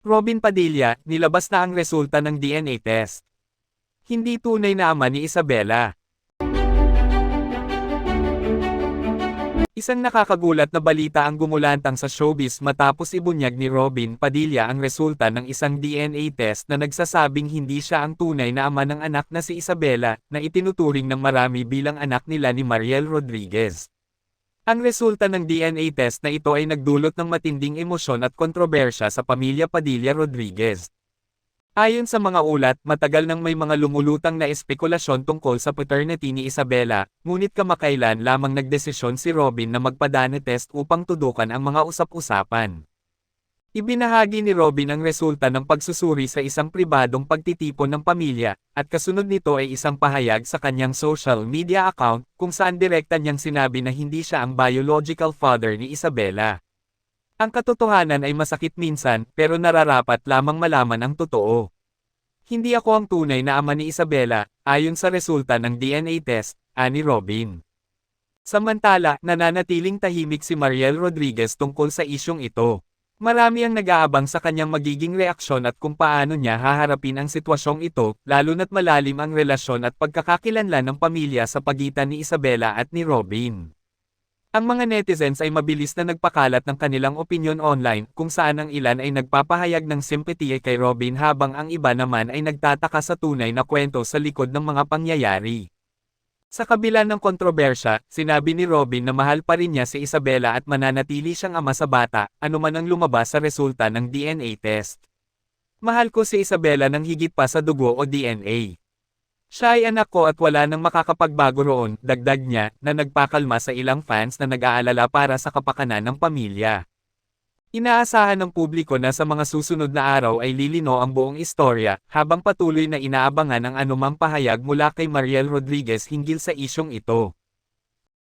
Robin Padilla, nilabas na ang resulta ng DNA test. Hindi tunay na ama ni Isabela. Isang nakakagulat na balita ang gumulantang sa showbiz matapos ibunyag ni Robin Padilla ang resulta ng isang DNA test na nagsasabing hindi siya ang tunay na ama ng anak na si Isabela, na itinuturing ng marami bilang anak nila ni Mariel Rodriguez. Ang resulta ng DNA test na ito ay nagdulot ng matinding emosyon at kontrobersya sa pamilya Padilla Rodriguez. Ayon sa mga ulat, matagal nang may mga lumulutang na espekulasyon tungkol sa paternity ni Isabela, ngunit kamakailan lamang nagdesisyon si Robin na magpadana test upang tudukan ang mga usap-usapan. Ibinahagi ni Robin ang resulta ng pagsusuri sa isang pribadong pagtitipon ng pamilya, at kasunod nito ay isang pahayag sa kanyang social media account, kung saan direkta niyang sinabi na hindi siya ang biological father ni Isabela. Ang katotohanan ay masakit minsan, pero nararapat lamang malaman ang totoo. Hindi ako ang tunay na ama ni Isabela, ayon sa resulta ng DNA test, ani Robin. Samantala, nananatiling tahimik si Mariel Rodriguez tungkol sa isyong ito. Marami ang nag-aabang sa kanyang magiging reaksyon at kung paano niya haharapin ang sitwasyong ito, lalo na't malalim ang relasyon at pagkakakilanlan ng pamilya sa pagitan ni Isabela at ni Robin. Ang mga netizens ay mabilis na nagpakalat ng kanilang opinyon online kung saan ang ilan ay nagpapahayag ng simpatiya kay Robin habang ang iba naman ay nagtataka sa tunay na kwento sa likod ng mga pangyayari. Sa kabila ng kontrobersya, sinabi ni Robin na mahal pa rin niya si Isabela at mananatili siyang ama sa bata, anuman ang lumabas sa resulta ng DNA test. Mahal ko si Isabela ng higit pa sa dugo o DNA. Siya ay anak ko at wala nang makakapagbago roon, dagdag niya, na nagpakalma sa ilang fans na nag-aalala para sa kapakanan ng pamilya. Inaasahan ng publiko na sa mga susunod na araw ay lilino ang buong istorya, habang patuloy na inaabangan ang anumang pahayag mula kay Mariel Rodriguez hinggil sa isyong ito.